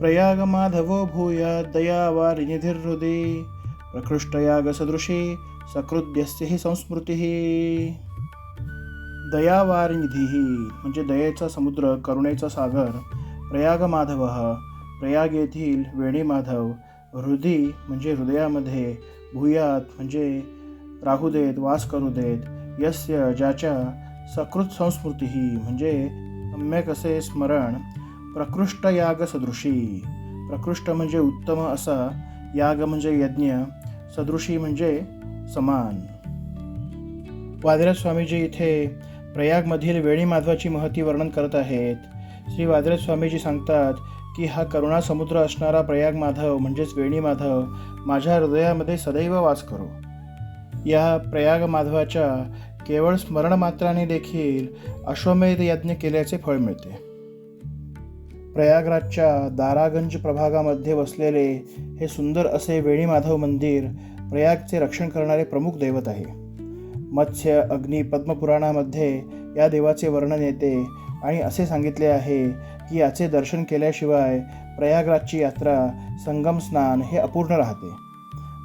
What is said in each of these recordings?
प्रयागमाधवो भूय दयावारिनिधिर्हृदे। प्रकृष्टयागसदृशी सकृद्यस्य हि संस्मृतिः। दयावारिनिधिः म्हणजे दयेचा समुद्र करुणेचा सागर प्रयागमाधव। प्रयाग येथील वेणीमाधव हृदी म्हणजे हृदयामध्ये भूयात म्हणजे राहू देत वास करू देत यस्य ज्याच्या सकृत संस्मृती म्हणजे सम्यक असे स्मरण प्रकृष्ट याग सदृशी प्रकृष्ट म्हणजे उत्तम असा याग म्हणजे यज्ञ सदृशी म्हणजे समान. वादिराज स्वामीजी इथे प्रयागमधील वेणी माधवाची महती वर्णन करत आहेत. श्री वादिराज स्वामीजी सांगतात की हा करुणा समुद्र असणारा प्रयाग माधव म्हणजेच वेणी माधव माझ्या हृदयामध्ये सदैव वास करो. या प्रयाग माधवाच्या केवळ स्मरणमात्राने देखील अश्वमेध यज्ञ केल्याचे फळ मिळते. प्रयागराजच्या दारागंज प्रभागामध्ये वसलेले हे सुंदर असे वेणीमाधव मंदिर प्रयागचे रक्षण करणारे प्रमुख दैवत आहे. मत्स्य अग्नी पद्मपुराणामध्ये या देवाचे वर्णन येते आणि असे सांगितले आहे की याचे दर्शन केल्याशिवाय प्रयागराजची यात्रा संगम स्नान हे अपूर्ण राहते.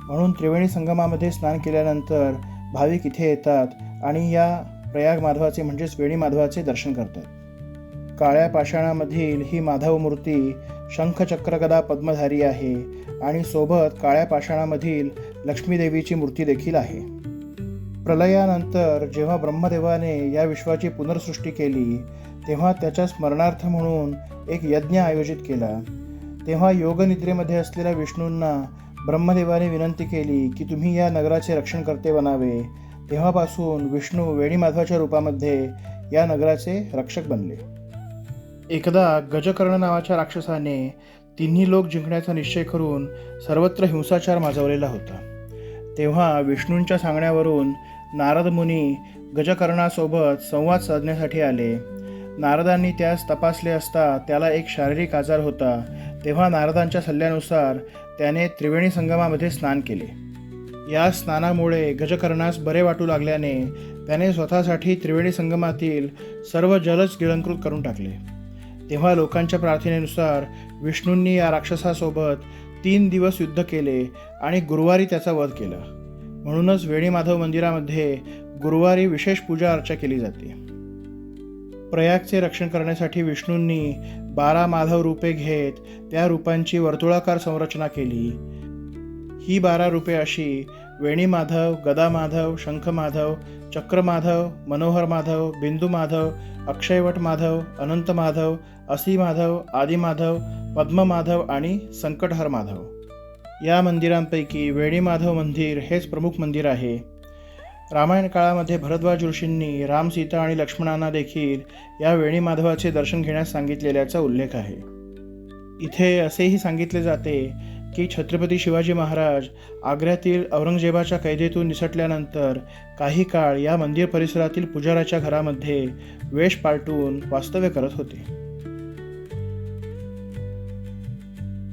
म्हणून त्रिवेणी संगमामध्ये स्नान केल्यानंतर भाविक इथे येतात आणि या प्रयाग माधवाचे म्हणजेच वेणी माधवाचे दर्शन करतात. काळ्या पाषाणामधील ही माधव मूर्ती शंखचक्रगदा पद्मधारी आहे आणि सोबत काळ्या पाषाणामधील लक्ष्मीदेवीची मूर्ती देखील आहे. प्रलयानंतर जेव्हा ब्रह्मदेवाने या विश्वाची पुनर्सृष्टी केली तेव्हा त्याच्या स्मरणार्थ म्हणून एक यज्ञ आयोजित केला. तेव्हा योगनिद्रेमध्ये असलेल्या विष्णूंना ब्रह्मदेवाने विनंती केली की तुम्ही या नगराचे रक्षणकर्ते बनावे. तेव्हापासून विष्णू वेणीमाधवाच्या रूपामध्ये या नगराचे रक्षक बनले. एकदा गजकर्ण नावाच्या राक्षसाने तिन्ही लोक जिंकण्याचा निश्चय करून सर्वत्र हिंसाचार माजवलेला होता. तेव्हा विष्णूंच्या सांगण्यावरून नारद मुनी गजकर्णासोबत संवाद साधण्यासाठी आले. नारदांनी त्यास तपासले असता त्याला एक शारीरिक आजार होता. तेव्हा नारदांच्या सल्ल्यानुसार त्याने त्रिवेणी संगमामध्ये स्नान केले. या स्नानामुळे गजकर्णास बरे वाटू लागल्याने त्याने स्वतःसाठी त्रिवेणी संगमातील सर्व जलच गिळंकृत करून टाकले. तेव्हा लोकांच्या प्रार्थनेनुसार विष्णूंनी या राक्षसासोबत तीन दिवस युद्ध केले आणि गुरुवारी त्याचा वध केला. म्हणूनच वेणीमाधव मंदिरामध्ये गुरुवारी विशेष पूजा अर्चा केली जाते. प्रयागचे रक्षण करण्यासाठी विष्णूंनी बारा माधव रूपे घेत त्या रूपांची वर्तुळाकार संरचना केली. ही बारा रूपे अशी वेणी माधव गदा माधव शंख माधव चक्र माधव मनोहर माधव बिंदू माधव अक्षयवट माधव अनंत माधव असी माधव आदी माधव पद्म माधव आणि संकटहर माधव या मंदिरांपैकी वेणी माधव मंदिर हेच प्रमुख मंदिर आहे. रामायण काळामध्ये भरद्वाज ऋषींनी राम सीता आणि लक्ष्मणांना देखील या वेणी माधवाचे दर्शन घेण्यास सांगितलेल्याचा उल्लेख आहे. इथे असेही सांगितले जाते की छत्रपती शिवाजी महाराज आग्र्यातील औरंगजेबाच्या कैदेतून निसटल्यानंतर काही काळ या मंदिर परिसरातील पुजाराच्या घरामध्ये वेश पालटून वास्तव्य करत होते.